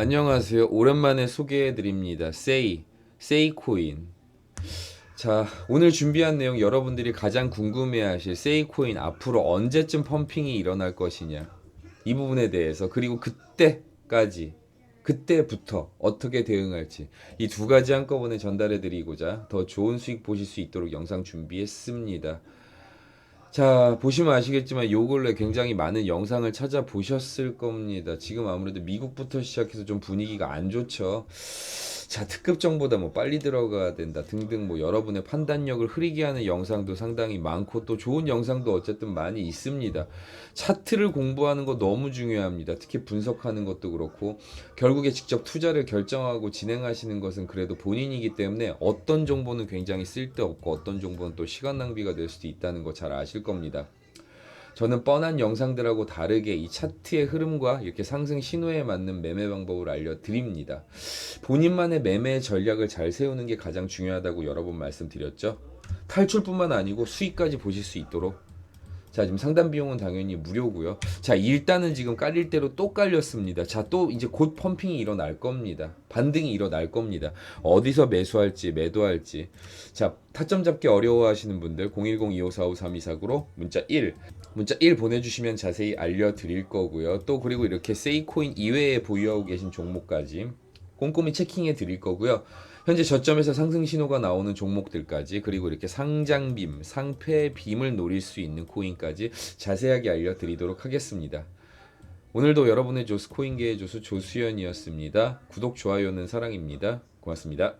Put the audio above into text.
안녕하세요. 오랜만에 소개해 드립니다. 세이, 세이코인. 자, 오늘 준비한 내용 여러분들이 가장 궁금해 하실 세이코인 앞으로 언제쯤 펌핑이 일어날 것이냐. 이 부분에 대해서 그리고 그때까지 그때부터 어떻게 대응할지 이 두 가지 한꺼번에 전달해 드리고자 더 좋은 수익 보실 수 있도록 영상 준비했습니다. 자, 보시면 아시겠지만 요 근래 굉장히 많은 영상을 찾아보셨을 겁니다. 지금 아무래도 미국부터 시작해서 좀 분위기가 안 좋죠. 자, 특급정보다 뭐 빨리 들어가야 된다 등등 뭐 여러분의 판단력을 흐리게 하는 영상도 상당히 많고 또 좋은 영상도 어쨌든 많이 있습니다. 차트를 공부하는 거 너무 중요합니다. 특히 분석하는 것도 그렇고 결국에 직접 투자를 결정하고 진행하시는 것은 그래도 본인이기 때문에 어떤 정보는 굉장히 쓸데없고 어떤 정보는 또 시간 낭비가 될 수도 있다는 거 잘 아실 겁니다. 저는 뻔한 영상들하고 다르게 이 차트의 흐름과 이렇게 상승 신호에 맞는 매매 방법을 알려드립니다. 본인만의 매매 전략을 잘 세우는 게 가장 중요하다고 여러 번 말씀드렸죠. 탈출뿐만 아니고 수익까지 보실 수 있도록 자, 지금 상담 비용은 당연히 무료고요. 자, 일단은 지금 깔릴 대로 또 깔렸습니다. 자, 또 이제 곧 펌핑이 일어날 겁니다. 반등이 일어날 겁니다. 어디서 매수할지, 매도할지. 자, 타점 잡기 어려워하시는 분들 010-2545-3249로 문자 1 문자 1 보내주시면 자세히 알려드릴 거고요. 또 그리고 이렇게 세이코인 이외에 보유하고 계신 종목까지 꼼꼼히 체킹해 드릴 거고요. 현재 저점에서 상승 신호가 나오는 종목들까지 그리고 이렇게 상장빔, 상패빔을 노릴 수 있는 코인까지 자세하게 알려드리도록 하겠습니다. 오늘도 여러분의 조스 코인계의 조수 조수연이었습니다. 구독, 좋아요는 사랑입니다. 고맙습니다.